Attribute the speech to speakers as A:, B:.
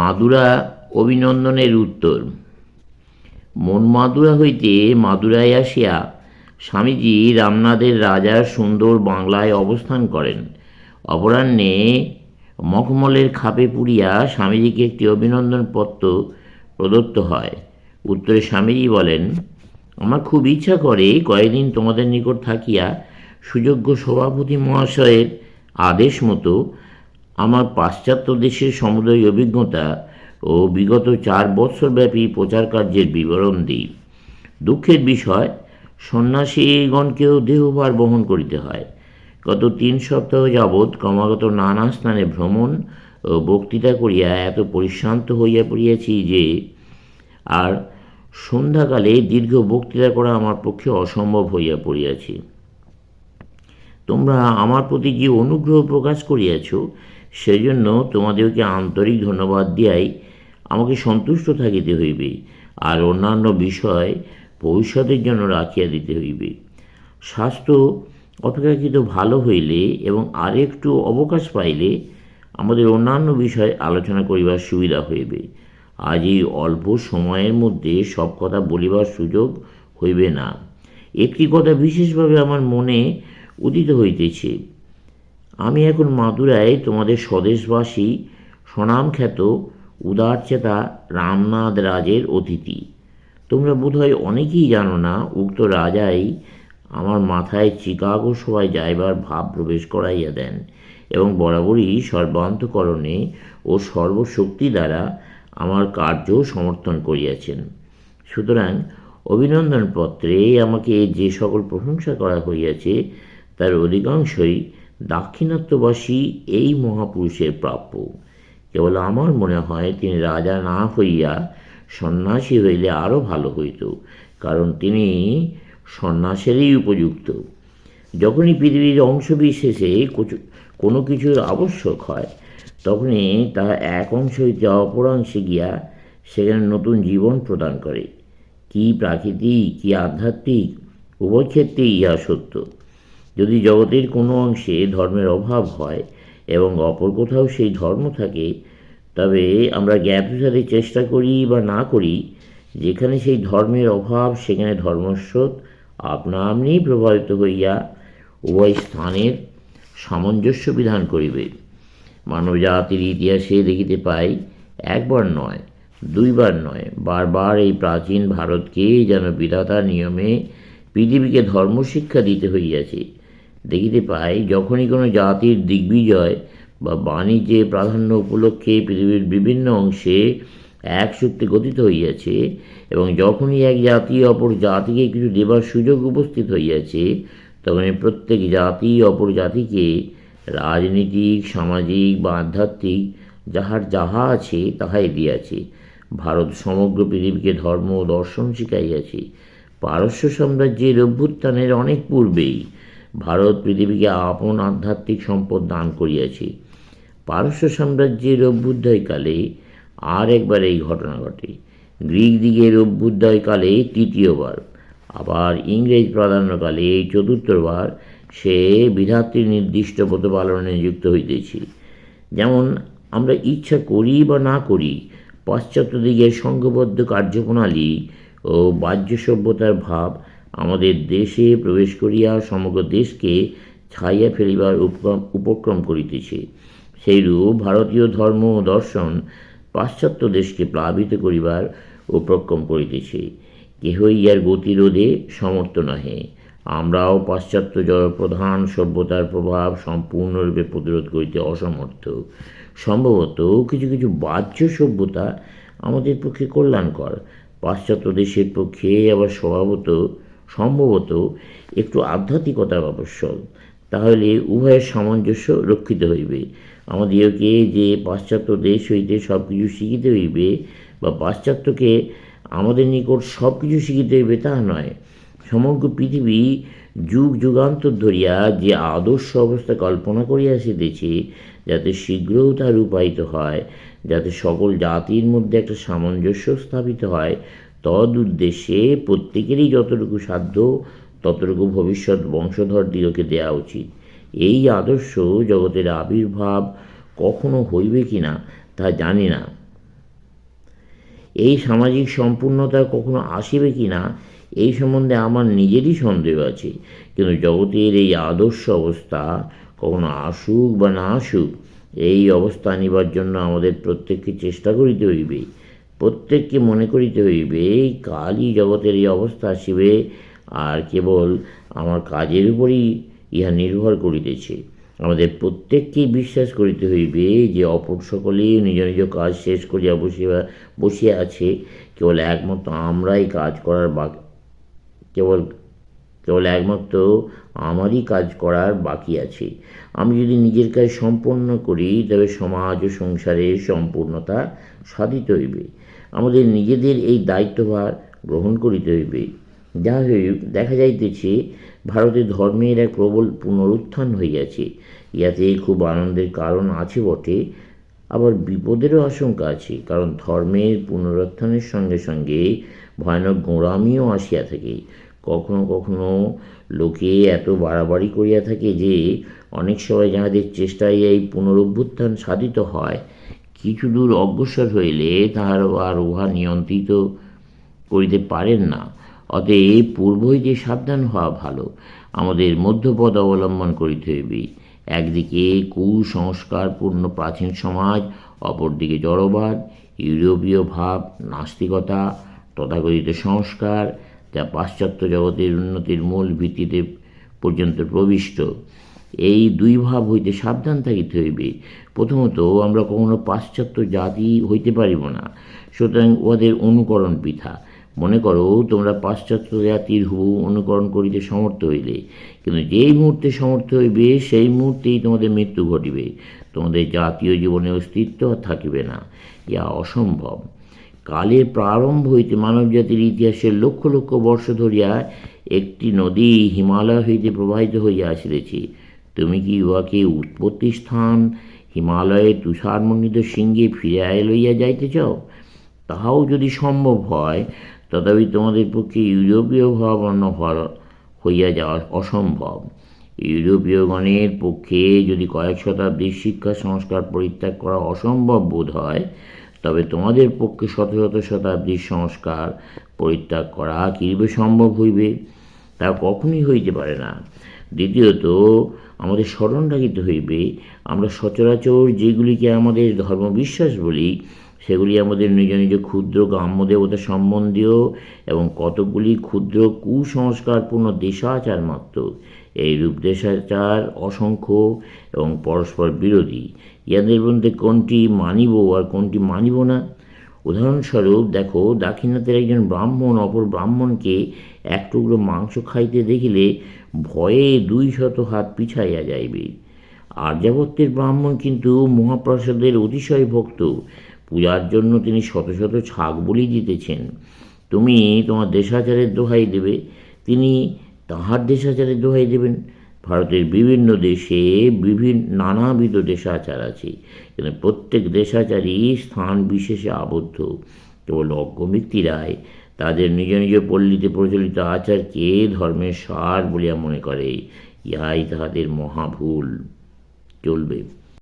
A: মাদুরা অভিনন্দনের উত্তর। মন মাদুরা হইতে মাদুরায় আসিয়া স্বামীজি রামনাথের রাজার সুন্দর বাংলায় অবস্থান করেন। অপরাহ্নে মখমলের খাপে পুড়িয়া স্বামীজিকে একটি অভিনন্দন পত্র প্রদত্ত হয়। উত্তরে স্বামীজি বলেন, আমার খুব ইচ্ছা করে কয়েকদিন তোমাদের নিকট থাকিয়া সুযোগ্য সভাপতি মহাশয়ের আদেশ মতো আমার পাশ্চাত্য দেশের সমুদয় অভিজ্ঞতা ও বিগত চার বৎসরব্যাপী প্রচার কার্যের বিবরণ দিই। দুঃখের বিষয় সন্ন্যাসীগণকেও দেহভার বহন করিতে হয়। গত তিন সপ্তাহ যাবৎ ক্রমাগত নানা স্থানে ভ্রমণ ও বক্তৃতা করিয়া এত পরিশ্রান্ত হইয়া পড়িয়াছি যে, আর সন্ধ্যাকালে দীর্ঘ বক্তৃতা করা আমার পক্ষে অসম্ভব হইয়া পড়িয়াছি। তোমরা আমার প্রতি যে অনুগ্রহ প্রকাশ করিয়াছ সেজন্য তোমাদেরকে আন্তরিক ধন্যবাদ দিয়াই আমাকে সন্তুষ্ট থাকিতে হইবে আর অন্যান্য বিষয় ভবিষ্যতের জন্য রাখিয়া দিতে হইবে। স্বাস্থ্য অপেক্ষাকৃত ভালো হইলে এবং আর একটু অবকাশ পাইলে আমাদের অন্যান্য বিষয় আলোচনা করিবার সুবিধা হইবে। আজ এই অল্প সময়ের মধ্যে সব কথা বলিবার সুযোগ হইবে না। একটি কথা বিশেষভাবে আমার মনে উদিত হইতেছে। আমি এখন মাদুরায় তোমাদের স্বদেশবাসী, স্বনামখ্যাত, উদারচেতা রামনাথ রাজের অতিথি। তোমরা বোধহয় অনেকেই জানো না, উক্ত রাজাই আমার মাথায় চিকাগো সভায় যাইবার ভাব প্রবেশ করাইয়া দেন এবং বরাবরই সর্বান্তকরণে ও সর্বশক্তি দ্বারা আমার কার্য সমর্থন করিয়াছেন। সুতরাং অভিনন্দন পত্রে আমাকে যে সকল প্রশংসা করা হইয়াছে, তার অধিকাংশই দাক্ষিণাত্যবাসী এই মহাপুরুষের প্রাপ্য। কেবল আমার মনে হয় তিনি রাজা না হইয়া সন্ন্যাসী হইলে আরও ভালো হইত, কারণ তিনি সন্ন্যাসেরই উপযুক্ত। যখনই পৃথিবীর অংশবিশেষে কোনো কিছুর আবশ্যক হয়, তখনই তা এক অংশ হইতে অপর অংশে গিয়া সেখানে নতুন জীবন প্রদান করে। কি প্রাকৃতিক, কি আধ্যাত্মিক, উভয় ক্ষেত্রেই ইহা সত্য। যদি জগতের কোনো অংশে ধর্মের অভাব হয় এবং অপর কোথাও সেই ধর্ম থাকে, তবে আমরা জ্ঞাতসারে চেষ্টা করি বা না করি, যেখানে সেই ধর্মের অভাব, সেখানে ধর্মস্রোত আপনা আপনিই প্রভাবিত হইয়া উভয় স্থানের সামঞ্জস্য বিধান করিবে। মানবজাতির ইতিহাসে দেখিতে পাই, একবার নয়, দুইবার নয়, বারবার এই প্রাচীন ভারতকে যেন বিধাতার নিয়মে পৃথিবীকে ধর্মশিক্ষা দিতে হইয়াছে। দেখিতে পাই, যখনই কোনো জাতির দিগ্বিজয় বা বাণিজ্যে প্রাধান্য উপলক্ষে পৃথিবীর বিভিন্ন অংশে এক সূত্রে গঠিত হইয়াছে এবং যখনই এক জাতি অপর জাতিকে কিছু দেবার সুযোগ উপস্থিত হইয়াছে, তখনই প্রত্যেক জাতি অপর জাতিকে রাজনীতিক, সামাজিক বা আধ্যাত্মিক যাহার যাহা আছে তাহাই দিয়াছে। ভারত সমগ্র পৃথিবীকে ধর্ম ও দর্শন শিখাইয়াছে। পারস্য সাম্রাজ্যের অভ্যুত্থানের অনেক পূর্বেই ভারত পৃথিবীকে আপন আধ্যাত্মিক সম্পদ দান করিয়াছে। পারস্য সাম্রাজ্যের অভ্যুদয়কালে আর একবার এই ঘটনা ঘটে। গ্রিক দিগের অভ্যুদয়কালে তৃতীয়বার, আবার ইংরেজ প্রাধান্যকালে এই চতুর্থবার সে বিধাত্রী নির্দিষ্ট প্রতিপালনে নিযুক্ত হইতেছে। যেমন, আমরা ইচ্ছা করি বা না করি, পাশ্চাত্য দিকের সংঘবদ্ধ কার্যপ্রণালী ও বাহ্য সভ্যতার ভাব আমাদের দেশে প্রবেশ করিয়া সমগ্র দেশকে ছাইয়া ফেলিবার উপক্রম উপক্রম করিতেছে। সেইরূপ ভারতীয় ধর্ম ও দর্শন পাশ্চাত্য দেশকে প্লাবিত করিবার উপক্রম করিতেছে। কেহই ইহার গতিরোধে সমর্থ নহে। আমরাও পাশ্চাত্য জনপ্রধান সভ্যতার প্রভাব সম্পূর্ণরূপে প্রতিরোধ করিতে অসমর্থ। সম্ভবত কিছু কিছু বাহ্য সভ্যতা আমাদের পক্ষে কল্যাণকর। পাশ্চাত্য দেশের পক্ষে আবার স্বভাবত সম্ভবত একটু আধ্যাত্মিকতার আবশ্যক। তাহলে উভয়ের সামঞ্জস্য রক্ষিত হইবে। আমাদেরকে যে পাশ্চাত্য দেশ হইতে সব কিছু শিখিতে হইবে বা পাশ্চাত্যকে আমাদের নিকট সব কিছু শিখিতে হইবে তা নয়। সমগ্র পৃথিবী যুগ যুগান্তর ধরিয়া যে আদর্শ অবস্থা কল্পনা করিয়া আসিতেছে যাতে শীঘ্রও তা রূপায়িত হয়, যাতে সকল জাতির মধ্যে একটা সামঞ্জস্য স্থাপিত হয় তদ উদ্দেশ্যে প্রত্যেকেরই যতটুকু সাধ্য, ততটুকু ভবিষ্যৎ বংশধর দিগকে দেওয়া উচিত। এই আদর্শ জগতের আবির্ভাব কখনো হইবে কি না, তা জানি না। এই সামাজিক সম্পূর্ণতা কখনো আসিবে কি না, এই সম্বন্ধে আমার নিজেরই সন্দেহ আছে। কিন্তু জগতের এই আদর্শ অবস্থা কখনো আসুক বা না আসুক, এই অবস্থা আনিবার জন্য আমাদের প্রত্যেককে চেষ্টা করিতে হইবে। প্রত্যেককে মনে করিতে হইবে, এই কালই জগতের এই অবস্থা আসিবে, আর কেবল আমার কাজের উপরই ইহা নির্ভর করিতেছে। আমাদের প্রত্যেককেই বিশ্বাস করিতে হইবে যে অপর সকলেই নিজ নিজ কাজ শেষ করিয়া বসিয়া বসিয়া আছে। কেবল একমাত্র আমরাই কাজ করার বাকি কেবল কেবল একমাত্র আমারই কাজ করার বাকি আছে। আমি যদি নিজের কাজ সম্পন্ন করি, তবে সমাজ ও সংসারের সম্পূর্ণতা সাধিত হইবে। আমাদের নিজেদের এই দায়িত্বভার গ্রহণ করিতে হইবে। যা দেখা যাইতেছে, ভারতে ধর্মের এক প্রবল পুনরুত্থান হইয়াছে। ইয়াতে খুব আনন্দের কারণ আছে বটে, আবার বিপদেরও আশঙ্কা আছে, কারণ ধর্মের পুনরুত্থানের সঙ্গে সঙ্গে ভয়ানক গোঁড়ামিও আসিয়া থাকে। কখনো কখনো লোকে এত বাড়াবাড়ি করিয়া থাকে যে অনেক সময় যাহাদের চেষ্টায় এই পুনরুত্থান সাধিত হয়, কিছু দূর অগ্রসর হইলে তাহার আর উহা নিয়ন্ত্রিত করিতে পারেন না। অতএব পূর্ব হইতে সাবধান হওয়া ভালো। আমাদের মধ্যপদ অবলম্বন করিতে হইবে। একদিকে কুসংস্কারপূর্ণ প্রাচীন সমাজ, অপরদিকে জড়বাদ, ইউরোপীয় ভাব, নাস্তিকতা, তথাকথিত সংস্কার যা পাশ্চাত্য জগতের উন্নতির মূল ভিত্তিতে পর্যন্ত প্রবিষ্ট। এই দুই ভাব হইতে সাবধান থাকিতে হইবে। প্রথমত, আমরা কখনো পাশ্চাত্য জাতি হইতে পারিব না। সুতরাং উহাদের অনুকরণ বৃথা মনে করো, তোমরা পাশ্চাত্য জাতির হু অনুকরণ করিতে সমর্থ হইলে। কিন্তু যেই মুহূর্তে সমর্থ হইবে, সেই মুহূর্তেই তোমাদের মৃত্যু ঘটিবে। তোমাদের জাতীয় জীবনে অস্তিত্ব থাকিবে না। ইহা অসম্ভব। কালের প্রারম্ভ হইতে মানবজাতির ইতিহাসের লক্ষ লক্ষ বর্ষ ধরিয়া একটি নদী হিমালয় হইতে প্রবাহিত হইয়া আসিতেছে। তুমি কি উহাকে উৎপত্তি স্থান হিমালয়ে তুষারমণ্ডিত সিংহে ফিরিয়া লইয়া যাইতে চাও? তাহাও যদি সম্ভব হয়, তথাপি তোমাদের পক্ষে ইউরোপীয় ভাবাপন্ন হইয়া যাওয়া অসম্ভব। ইউরোপীয়গণের পক্ষে যদি কয়েক শতাব্দীর শিক্ষা সংস্কার পরিত্যাগ করা অসম্ভব বোধ হয় তবে তোমাদের পক্ষে শত শত শতাব্দীর সংস্কার পরিত্যাগ করা কীভাবে সম্ভব হইবে, তা কখনই হইতে পারে না। দ্বিতীয়ত, আমাদের স্মরণ রাখিতে হইবে, আমরা সচরাচর যেগুলিকে আমাদের ধর্মবিশ্বাস বলি, সেগুলি আমাদের নিজ নিজ ক্ষুদ্র গ্রাম্য দেবতা সম্বন্ধীয় এবং কতকগুলি ক্ষুদ্র কুসংস্কারপূর্ণ দেশাচার মাত্র। এই রূপ দেশাচার অসংখ্য এবং পরস্পর বিরোধী। ইহাদের মধ্যে কোনটি মানিব আর কোনটি মানিব না? উদাহরণস্বরূপ, দেখো দাক্ষিণাতের একজন ব্রাহ্মণ অপর ব্রাহ্মণকে এক টুকরো মাংস খাইতে দেখিলে ভয়ে দুই শত হাত পিছাইয়া যাইবে। আর্যাবত্যের ব্রাহ্মণ কিন্তু মহাপ্রসাদের অতিশয় ভক্ত। পূজার জন্য তিনি শত শত ছাগ বলি দিতেছেন। তুমি তোমার দেশাচারের দোহাই দেবে। তিনি তাহার দেশাচারে দোহাই দেবেন। ভারতের বিভিন্ন দেশে বিভিন্ন নানাবিধ দেশাচার আছে। কিন্তু প্রত্যেক দেশাচারই স্থান বিশেষে আবদ্ধ। কেবল অজ্ঞ ব্যক্তিরাই তাদের নিজ নিজ পল্লীতে প্রচলিত আচারকে ধর্মের সার বলিয়া মনে করে। ইহাই তাহাদের মহাভুল। চলবে।